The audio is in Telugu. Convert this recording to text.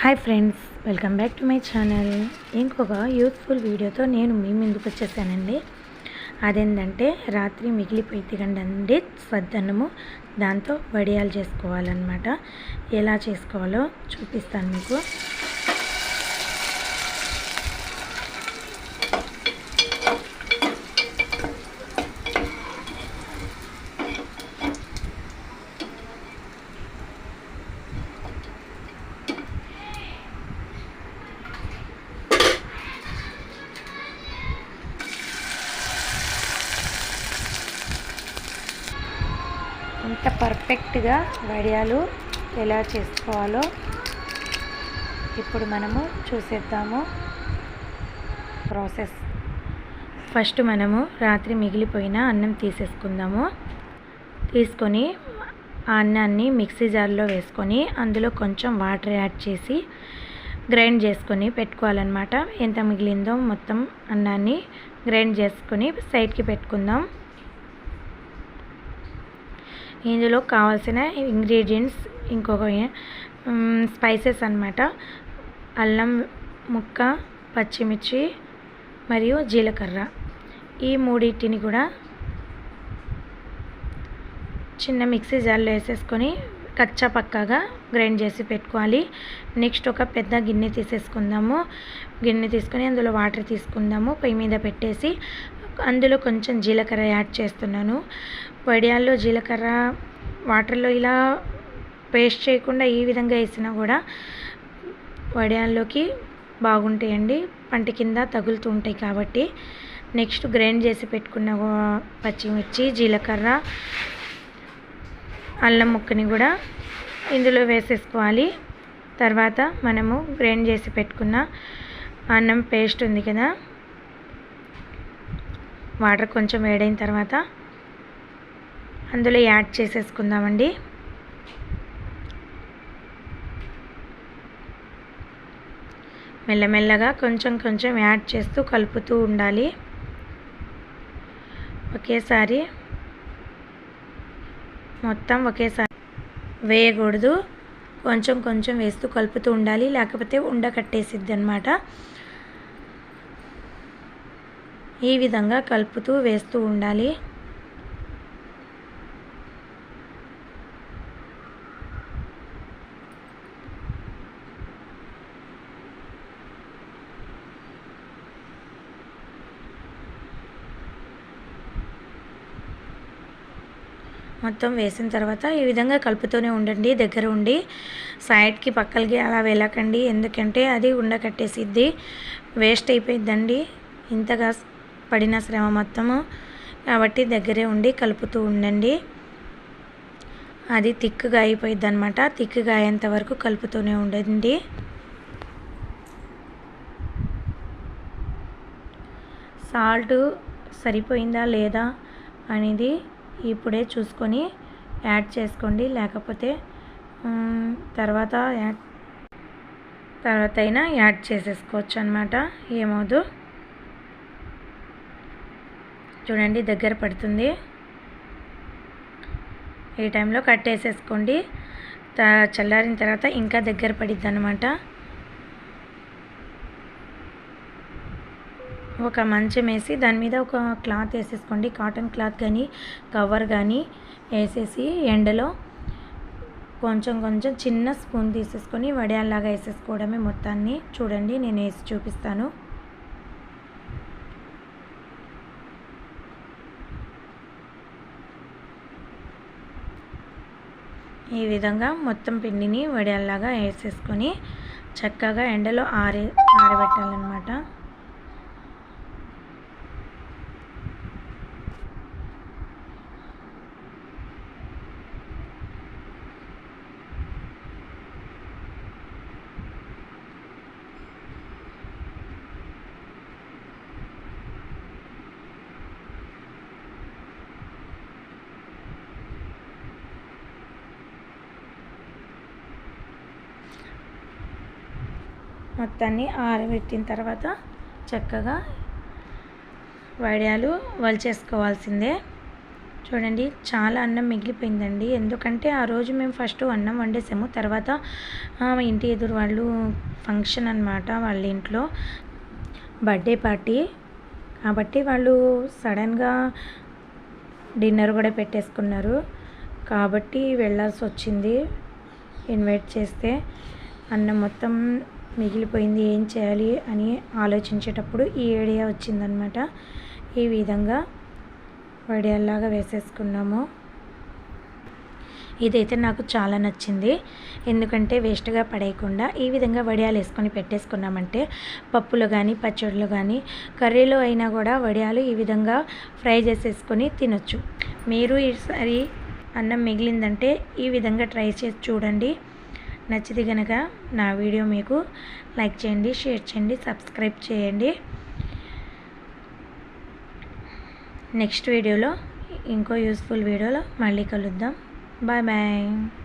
Hi friends welcome back to my channel ఇంకొక యూత్ఫుల్ వీడియోతో నేను మీ ముందుకు వచ్చేసానండి. అదేంటంటే రాత్రి మిగిలిపోయి కండి సద్దన్నము దాంతో వడియాలు చేసుకోవాలన్నమాట. ఎలా చేసుకోవాలో చూపిస్తాను మీకు. ఎంత పర్ఫెక్ట్గా వడియాలు ఎలా చేసుకోవాలో ఇప్పుడు మనము చూసేద్దాము. ప్రాసెస్. ఫస్ట్ మనము రాత్రి మిగిలిపోయిన అన్నం తీసేసుకుందాము. తీసుకొని ఆ అన్నాన్ని మిక్సీ జార్లో వేసుకొని అందులో కొంచెం వాటర్ యాడ్ చేసి గ్రైండ్ చేసుకొని పెట్టుకోవాలన్నమాట. ఎంత మిగిలిందో మొత్తం అన్నాన్ని గ్రైండ్ చేసుకొని సైడ్కి పెట్టుకుందాం. ఇందులో కావాల్సిన ఇంగ్రీడియంట్స్ ఇంకొక స్పైసెస్ అన్నమాట. అల్లం ముక్క పచ్చిమిర్చి మరియు జీలకర్ర. ఈ మూడింటిని కూడా చిన్న మిక్సీ జార్లో వేసేసుకొని కచ్చా పక్కాగా గ్రైండ్ చేసి పెట్టుకోవాలి. నెక్స్ట్ ఒక పెద్ద గిన్నె తీసేసుకుందాము. గిన్నె తీసుకొని అందులో వాటర్ తీసుకుందాము. పొయ్యి మీద పెట్టేసి అందులో కొంచెం జీలకర్ర యాడ్ చేస్తున్నాను. వడియాల్లో జీలకర్ర వాటర్లో ఇలా పేస్ట్ చేయకుండా ఈ విధంగా వేసినా కూడా వడియాల్లోకి బాగుంటాయండి. పంట కింద తగులుతూ ఉంటాయి కాబట్టి. నెక్స్ట్ గ్రైండ్ చేసి పెట్టుకున్న పచ్చిమిర్చి జీలకర్ర అల్లం ముక్కని కూడా ఇందులో వేసేసుకోవాలి. తర్వాత మనము గ్రైండ్ చేసి పెట్టుకున్న అన్నం పేస్ట్ ఉంది కదా. వాటర్ కొంచెం వేడైన తర్వాత అందులో యాడ్ చేసేసుకుందామండి. మెల్లమెల్లగా కొంచెం కొంచెం యాడ్ చేస్తూ కలుపుతూ ఉండాలి. ఒకేసారి మొత్తం ఒకేసారి వేయకూడదు. కొంచెం కొంచెం వేస్తూ కలుపుతూ ఉండాలి. లేకపోతే ఉండ కట్టేసిద్ది అనమాట ఈ విధంగా కలుపుతూ వేస్తూ ఉండాలి. మొత్తం వేసిన తర్వాత ఈ విధంగా కలుపుతూనే ఉండండి దగ్గర ఉండి. సైడ్కి పక్కలకి అలా వెళ్ళకండి ఎందుకంటే అది ఉండకట్టేసిద్ది. వేస్ట్ అయిపోయిద్దండి. ఇంతగా పడిన శ్రమ మొత్తము కాబట్టి దగ్గరే ఉండి కలుపుతూ ఉండండి. అది తిక్కుగా అయిపోయింది అనమాట తిక్కుగా అయ్యేంత వరకు కలుపుతూనే ఉండండి. సాల్ట్ సరిపోయిందా లేదా అనేది ఇప్పుడే చూసుకొని యాడ్ చేసుకోండి. లేకపోతే తర్వాత యాడ్ తర్వాత అయినా యాడ్ చేసేసుకోవచ్చు అనమాట ఏమవుదు? చూడండి దగ్గర పడుతుంది. ఈ టైంలో కట్ వేసేసుకోండి చల్లారిన తర్వాత ఇంకా దగ్గర పడిద్ది అనమాట ఒక మంచం వేసి దాని మీద ఒక క్లాత్ వేసేసుకోండి. కాటన్ క్లాత్ కానీ కవర్ కానీ వేసేసి ఎండలో కొంచెం కొంచెం చిన్న స్పూన్ తీసేసుకొని వడియాల్లాగా వేసేసుకోవడమే మొత్తాన్ని. చూడండి నేను వేసి చూపిస్తాను. ఈ విధంగా మొత్తం పిండిని వడియాల్లాగా వేసేసుకొని చక్కగా ఎండలో ఆరే ఆరబెట్టాలన్నమాట. మొత్తాన్ని ఆరబెట్టిన తర్వాత చక్కగా వడియాలు వలిచేసుకోవాల్సిందే. చూడండి చాలా అన్నం మిగిలిపోయిందండి. ఎందుకంటే ఆ రోజు మేము ఫస్ట్ అన్నం వండేసాము. తర్వాత మా ఇంటి ఎదురు వాళ్ళు ఫంక్షన్ అన్నమాట వాళ్ళ ఇంట్లో. Birthday party. కాబట్టి వాళ్ళు సడన్గా డిన్నర్ కూడా పెట్టేసుకున్నారు. కాబట్టి వెళ్ళాల్సి వచ్చింది. ఇన్వైట్ చేస్తే అన్నం మొత్తం మిగిలిపోయింది ఏం చేయాలి అని ఆలోచించేటప్పుడు ఈ ఐడియా వచ్చిందనమాట ఈ విధంగా వడియాల్లాగా వేసేసుకున్నాము. ఇదైతే నాకు చాలా నచ్చింది. ఎందుకంటే వేస్ట్గా పడేయకుండా ఈ విధంగా వడియాలు వేసుకొని పెట్టేసుకున్నామంటే పప్పులు కానీ పచ్చడిలో కానీ కర్రీలో అయినా కూడా వడియాలు ఈ విధంగా ఫ్రై చేసేసుకొని తినొచ్చు. మీరు ఈసారి అన్నం మిగిలిందంటే ఈ విధంగా ట్రై చేసి చూడండి. నచ్చితే కనుక నా వీడియో మీకు లైక్ చేయండి షేర్ చేయండి సబ్స్క్రైబ్ చేయండి. నెక్స్ట్ వీడియోలో ఇంకో యూస్ఫుల్ వీడియోలో మళ్ళీ కలుద్దాం. Bye bye.